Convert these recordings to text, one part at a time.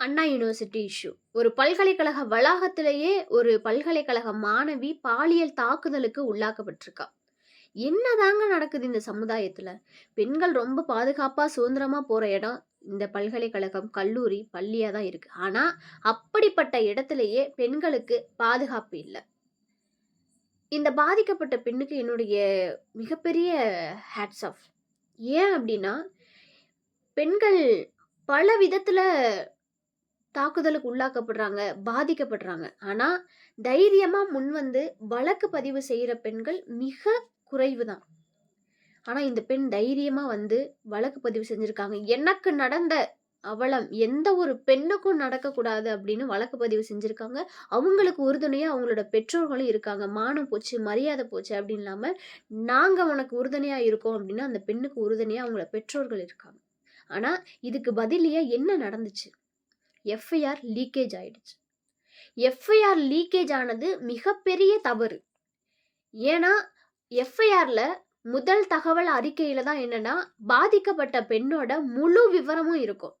அண்ணா university issue. ஒரு பல்கலைக்கழக வளாகத்திலேயே ஒரு பல்கலைக்கழக மாணவி பாலியல் தாக்குதலுக்கு உள்ளாக்கப்பட்டிருக்கா. என்னதாங்க நடக்குது இந்த சமுதாயத்தில் பெண்கள் ரொம்ப பாதுகாப்பாக சுதந்திரமாக போகிற இடம் இந்த பல்கலைக்கழகம், கல்லூரி, பள்ளியாக தான் இருக்கு. ஆனால் அப்படிப்பட்ட இடத்துலையே பெண்களுக்கு பாதுகாப்பு இல்லை இந்த பாதிக்கப்பட்ட பெண்ணுக்கு என்னுடைய மிகப்பெரிய ஹேட்ஸ் ஆஃப். ஏன் அப்படின்னா பெண்கள் பல விதத்தில் தாக்குதலுக்கு உள்ளாக்கப்படுறாங்க, பாதிக்கப்படுறாங்க. ஆனால் தைரியமாக முன் முன்வந்து வழக்கு பதிவு செய்கிற பெண்கள் மிக குறைவு தான். ஆனால் இந்த பெண் தைரியமாக வந்து வழக்கு பதிவு செஞ்சுருக்காங்க எனக்கு நடந்த அவலம் எந்த ஒரு பெண்ணுக்கும் நடக்கக்கூடாது அப்படின்னு வழக்கு பதிவு செஞ்சுருக்காங்க அவங்களுக்கு உறுதுணையாக அவங்களோட பெற்றோர்களும் இருக்காங்க. மானம் போச்சு, மரியாதை போச்சு அப்படின்னு இல்லாமல் நாங்கள் உனக்கு உறுதுணையாக இருக்கோம் அப்படின்னா அந்த பெண்ணுக்கு உறுதுணையாக அவங்கள பெற்றோர்கள் இருக்காங்க. ஆனால் இதுக்கு பதிலியாக என்ன நடந்துச்சு? எஃப்ஐஆர் லீக்கேஜ் ஆயிடுச்சு. எஃப்ஐஆர் லீக்கேஜ் ஆனது மிகப்பெரிய தவறு. ஏன்னா, எஃப்ஐஆரில் முதல் தகவல் அறிக்கையில் தான் என்னன்னா, பாதிக்கப்பட்ட பெண்ணோட முழு விவரமும் இருக்கும்.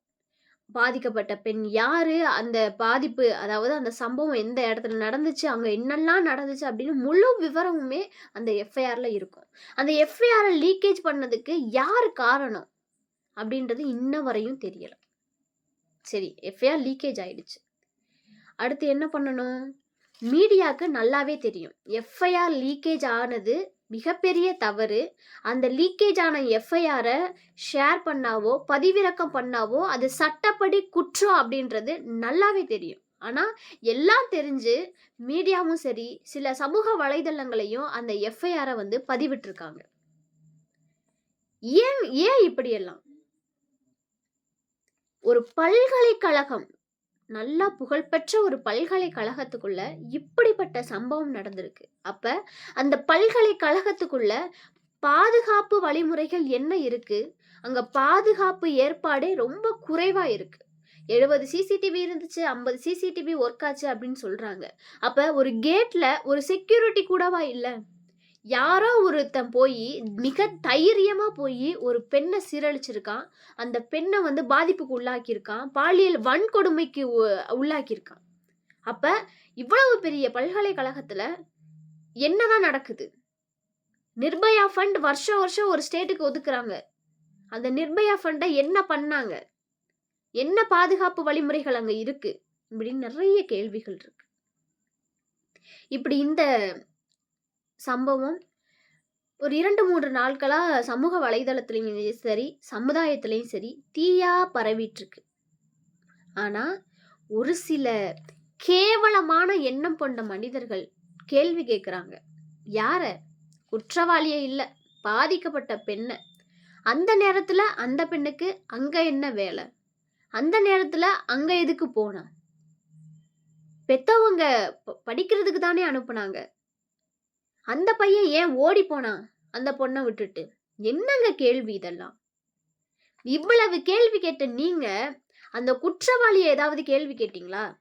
பாதிக்கப்பட்ட பெண் யார் அந்த பாதிப்பு அதாவது அந்த சம்பவம் எந்த இடத்துல நடந்துச்சு? அங்கே என்னெல்லாம் நடந்துச்சு? அப்படின்னு முழு விவரமுமே அந்த எஃப்ஐஆரில் இருக்கும். அந்த எஃப்ஐஆரை லீக்கேஜ் பண்ணதுக்கு யார் காரணம்? அப்படின்றது இன்ன வரையும் தெரியலை சரி, எஃப்ஐஆர் லீக்கேஜ் ஆயிடுச்சு. அடுத்து என்ன பண்ணணும்? மீடியாக்கு நல்லாவே தெரியும். எஃப்ஐஆர் லீக்கேஜ் ஆனது மிகப்பெரிய தவறு. அந்த லீக்கேஜ் ஆன எஃப்ஐஆரை ஷேர் பண்ணாவோ, பதிவிறக்கம் பண்ணாவோ, அது சட்டப்படி குற்றம் அப்படின்றது நல்லாவே தெரியும். ஆனால் எல்லாம் தெரிஞ்சு மீடியாவும் சரி, சில சமூக வலைதளங்களையும் அந்த எஃப்ஐஆரை வந்து பதிவிட்டிருக்காங்க. ஏன் ஏன் இப்படியெல்லாம்? ஒரு பல்கலைக்கழகம், நல்லா புகழ்பெற்ற ஒரு பல்கலைக்கழகத்துக்குள்ள இப்படிப்பட்ட சம்பவம் நடந்திருக்கு. அப்ப அந்த பல்கலைக்கழகத்துக்குள்ள பாதுகாப்பு வழிமுறைகள் என்ன இருக்கு? அங்க பாதுகாப்பு ஏற்பாடே ரொம்ப குறைவா இருக்கு. 70 சிசிடிவி இருந்துச்சு, 50 சிசிடிவி ஒர்க் ஆச்சு அப்படின்னு சொல்றாங்க. அப்ப ஒரு கேட்ல ஒரு செக்யூரிட்டி கூடவா இல்லை யாரோ ஒருத்தன் போய் மிக தைரியமாக போய் ஒரு பெண்ணை சீரழிச்சிருக்கான். அந்த பெண்ணை வந்து பாதிப்புக்கு உள்ளாக்கியிருக்கான். பாலியல் வன்கொடுமைக்கு உள்ளாக்கியிருக்கான். அப்போ இவ்வளவு பெரிய பல்கலைக்கழகத்தில் என்னதான் நடக்குது? நிர்பயா ஃபண்ட் வருஷம் வருஷம் ஒரு ஸ்டேட்டுக்கு ஒதுக்குறாங்க. அந்த நிர்பயா ஃபண்டை என்ன பண்ணாங்க? என்ன பாதுகாப்பு வழிமுறைகள் அங்கே இருக்கு? இப்படின்னு நிறைய கேள்விகள் இருக்கு. இப்படி இந்த சம்பவம் ஒரு இரண்டு மூன்று நாட்களாக சமூக வலைதளத்துலேயும் சரி, சமுதாயத்துலேயும் சரி தீயாக பரவிட்டுருக்கு. ஆனால் ஒரு சில கேவலமான எண்ணம் கொண்ட மனிதர்கள் கேள்வி கேட்குறாங்க. யார? குற்றவாளியே இல்லை பாதிக்கப்பட்ட பெண்ணை அந்த நேரத்தில் அந்த பெண்ணுக்கு அங்கே என்ன வேலை அந்த நேரத்தில் அங்கே எதுக்கு போனா? பெத்தவங்க ப படிக்கிறதுக்கு தானே அனுப்புனாங்க. அந்த பையன் ஏன் ஓடி போனான்? அந்த பொண்ணை விட்டுட்டு. என்னங்க கேள்வி இதெல்லாம்? இவ்வளவு கேள்வி கேட்ட நீங்க, அந்த குற்றவாளியை ஏதாவது கேள்வி கேட்டீங்களா?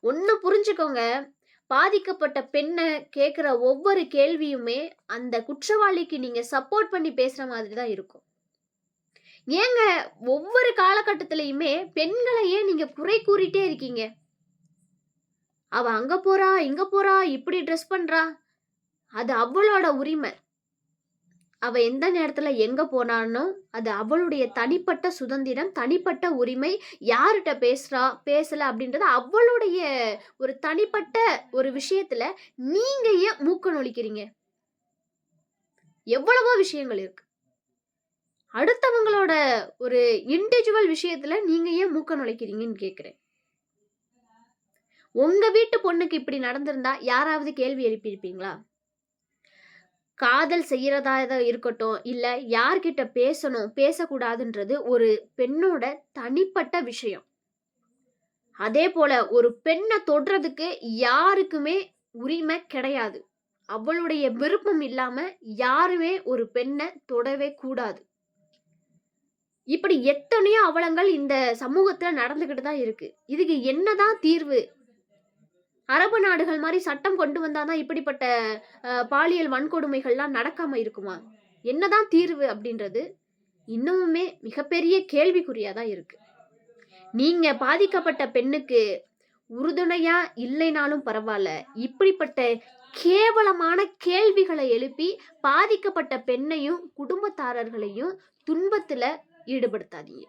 ஒன்று புரிஞ்சுக்கோங்க. பாதிக்கப்பட்ட பெண்ணை கேட்குற ஒவ்வொரு கேள்வியுமே, அந்த குற்றவாளிக்கு நீங்க சப்போர்ட் பண்ணி பேசுற மாதிரி தான் இருக்கும். ஏங்க ஒவ்வொரு காலகட்டத்திலையுமே பெண்களை ஏன் நீங்க குறை கூறிட்டே இருக்கீங்க? அவ அங்க போறா, இங்க போறா, இப்படி ட்ரெஸ் பண்றா. அது அவளோட உரிமை. அவ எந்த நேரத்துல எங்க போனானோ அது அவளுடைய தனிப்பட்ட சுதந்திரம், தனிப்பட்ட உரிமை. யார்கிட்ட பேசுறா, பேசல அப்படின்றது அவளுடைய ஒரு தனிப்பட்ட ஒரு விஷயத்துல நீங்க ஏன் மூக்க நொழிக்கிறீங்க எவ்வளவோ விஷயங்கள் இருக்கு. அடுத்தவங்களோட ஒரு இண்டிவிஜுவல் விஷயத்துல நீங்க ஏன் மூக்க நுழைக்கிறீங்கன்னு கேக்குறேன் உங்க வீட்டு பொண்ணுக்கு இப்படி நடந்திருந்தா யாராவது கேள்வி எழுப்பியிருப்பீங்களா? காதல் செய்கிறதா இருக்கட்டும், இல்லை யார்கிட்ட பேசணும், பேசக்கூடாதுன்றது ஒரு பெண்ணோட தனிப்பட்ட விஷயம். அதே போல ஒரு பெண்ணை தொடுறதுக்கு யாருக்குமே உரிமை கிடையாது. அவளுடைய விருப்பம் இல்லாம யாருமே ஒரு பெண்ணை தொடவே கூடாது. இப்படி எத்தனையோ அவலங்கள் இந்த சமூகத்துல நடந்துகிட்டு தான் இருக்கு. இதுக்கு என்னதான் தீர்வு? அரபு நாடுகள் மாதிரி சட்டம் கொண்டு வந்தால் தான் இப்படிப்பட்ட பாலியல் வன்கொடுமைகள்லாம் நடக்காமல் இருக்குமா? என்னதான் தீர்வு அப்படின்றது இன்னமுமே மிகப்பெரிய கேள்விக்குறியாக தான் இருக்குது நீங்கள் பாதிக்கப்பட்ட பெண்ணுக்கு உறுதுணையாக இல்லைனாலும் பரவாயில்ல இப்படிப்பட்ட கேவலமான கேள்விகளை எழுப்பி பாதிக்கப்பட்ட பெண்ணையும் குடும்பத்தாரர்களையும் துன்பத்தில் ஈடுபடுத்தாதீங்க.